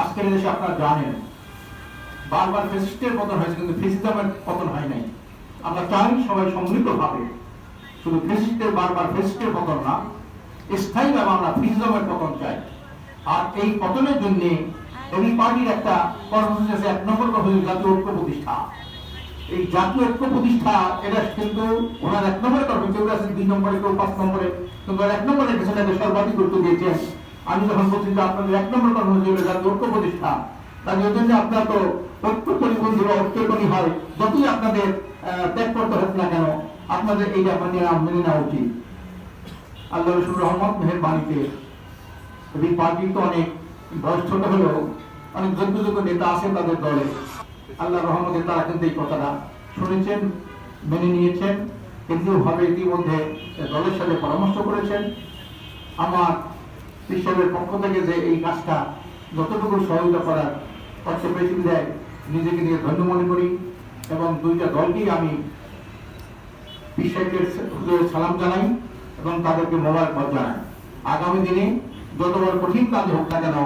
আজকের দেশে আপনারা জানেন, বারবার ফেসিস্টের পতন হয়েছে, কিন্তু ফেসিজমের পতন হয় নাই। আমরা চাই সবাই সম্মিলিতভাবে শুধু ফেসিস্টের, বারবার ফেসিস্টের পতন না স্থায়ীভাবে আমরা ফেসিজমের পতন চাই। আর এই পতনের জন্য এই পার্টির একটা কর্মসূচি আছে, এক নম্বর কর্মসূচি জাতীয় ঐক্য প্রতিষ্ঠা। এই জাতীয় ঐক্য প্রতিষ্ঠা, এটা কিন্তু ওনার এক নম্বরে করবেন কেউ আছে দুই নম্বরে কেউ পাঁচ নম্বরে, কিন্তু এক নম্বরে পেছনে সর্বাধিক গুরুত্ব দিয়েছেন আমি যখন বলছি যে আপনাদের এক নম্বর কর্মসূচি হলো জাতীয় ঐক্য প্রতিষ্ঠা ওই জন্য আপনার তো ঐক্য পরিবন্ধী বা ঐক্যকরী হয়, যতই আপনাদের ত্যাগ করতে হোক না কেন, আপনাদের এই ব্যাপার নিয়ে মেনে নেওয়া উচিত। আল্লাহ রসুল রহমত মেহরবানিতে এই পার্টি তো অনেক বয়স ছোট হলেও অনেক যোগ্য যোগ্য নেতা আছে তাদের দলে। আল্লাহ রহমতে তারা কিন্তু এই কথাটা শুনেছেন, মেনে নিয়েছেন, কেন্দ্রীয়ভাবে ইতিমধ্যে দলের সাথে পরামর্শ করেছেন। আমার ঈশ্বরের পক্ষ থেকে যে এই কাজটা যতটুকু সহযোগিতা করার অর্থ পেয়েছিল দেয়, নিজেকে নিয়ে ধন্য মনে করি এবং দুইটা দলকেই আমি বিশ্বের সালাম জানাই এবং তাদেরকে মোবাইল জানাই। আগামী দিনে যত বড় কঠিন কাজ হোক না কেন